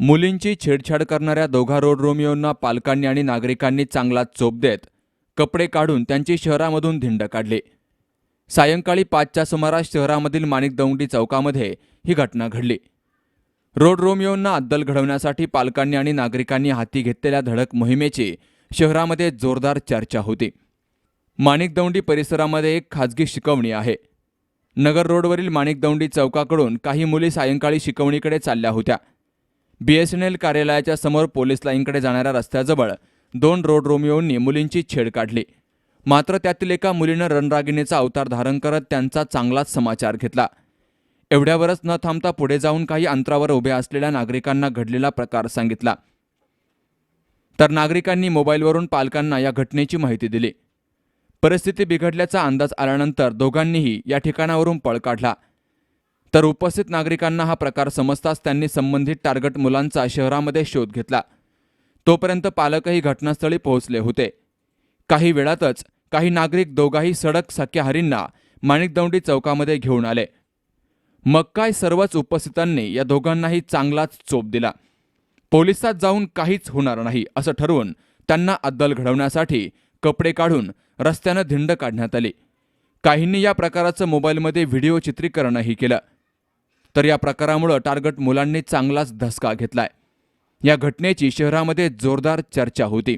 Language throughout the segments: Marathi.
मुलींची छेडछाड करणाऱ्या दोघा रोड रोमियोंना पालकांनी आणि नागरिकांनी चांगला चोप देत कपडे काढून त्यांची शहरामधून धिंड काढली. सायंकाळी पाचच्या सुमारास शहरामधील माणिक दौंडी चौकामध्ये ही घटना घडली. रोड रोमियोंना अद्दल घडवण्यासाठी पालकांनी आणि नागरिकांनी हाती घेतलेल्या धडक मोहिमेची शहरामध्ये जोरदार चर्चा होती. माणिक दौंडी परिसरामध्ये एक खाजगी शिकवणी आहे. नगर रोडवरील माणिक दौंडी चौकाकडून काही मुली सायंकाळी शिकवणीकडे चालल्या होत्या. बी एस एन एल कार्यालयाच्या समोर पोलीस लाईनकडे जाणाऱ्या रस्त्याजवळ दोन रोड रोमिओंनी मुलींची छेड काढली. मात्र त्यातील एका मुलीनं रणरागिणीचा अवतार धारण करत त्यांचा चांगलाच समाचार घेतला. एवढ्यावरच न थांबता पुढे जाऊन काही अंतरावर उभ्या असलेल्या नागरिकांना घडलेला प्रकार सांगितला. तर नागरिकांनी मोबाईलवरून पालकांना या घटनेची माहिती दिली. परिस्थिती बिघडल्याचा अंदाज आल्यानंतर दोघांनीही या ठिकाणावरून पळ काढला. तर उपस्थित नागरिकांना हा प्रकार समजताच त्यांनी संबंधित टार्गेट मुलांचा शहरामध्ये शोध घेतला. तोपर्यंत पालकही घटनास्थळी पोहोचले होते. काही वेळातच काही नागरिक दोघाही सडक सख्याहारींना माणिकदौंडी चौकामध्ये घेऊन आले. मग काय सर्वच उपस्थितांनी या दोघांनाही चांगलाच चोप दिला. पोलिसात जाऊन काहीच होणार नाही असं ठरवून त्यांना अद्दल घडवण्यासाठी कपडे काढून रस्त्यानं धिंड काढण्यात आली. काहींनी या प्रकाराचं मोबाईलमध्ये व्हिडिओ चित्रीकरणही केलं. तर या प्रकारामुळं टार्गेट मुलांनी चांगलाच धसका घेतलाय. या घटनेची शहरामध्ये जोरदार चर्चा होती.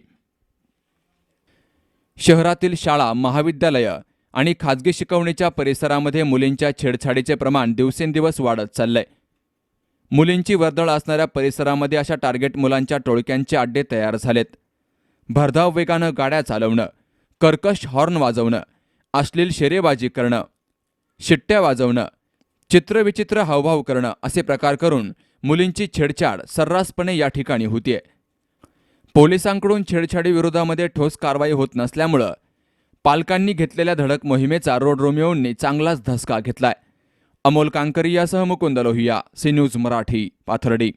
शहरातील शाळा महाविद्यालयं आणि खाजगी शिकवणीच्या परिसरामध्ये मुलींच्या छेडछाडीचे प्रमाण दिवसेंदिवस वाढत चाललंय. मुलींची वर्दळ असणाऱ्या परिसरामध्ये अशा टार्गेट मुलांच्या टोळक्यांचे अड्डे तयार झालेत. भरधाव वेगानं गाड्या चालवणं कर्कश हॉर्न वाजवणं अश्लील शेरेबाजी करणं शिट्ट्या वाजवणं चित्रविचित्र हावभाव करणं असे प्रकार करून मुलींची छेडछाड सर्रासपणे या ठिकाणी होतीये. पोलिसांकडून छेडछाडी विरोधामध्ये ठोस कारवाई होत नसल्यामुळं पालकांनी घेतलेल्या धडक मोहिमेचा रोड रोमिओंनी चांगलाच धसका घेतलाय. अमोल कांकरी यासह मुकुंद लोहिया सी न्यूज मराठी पाथर्डी.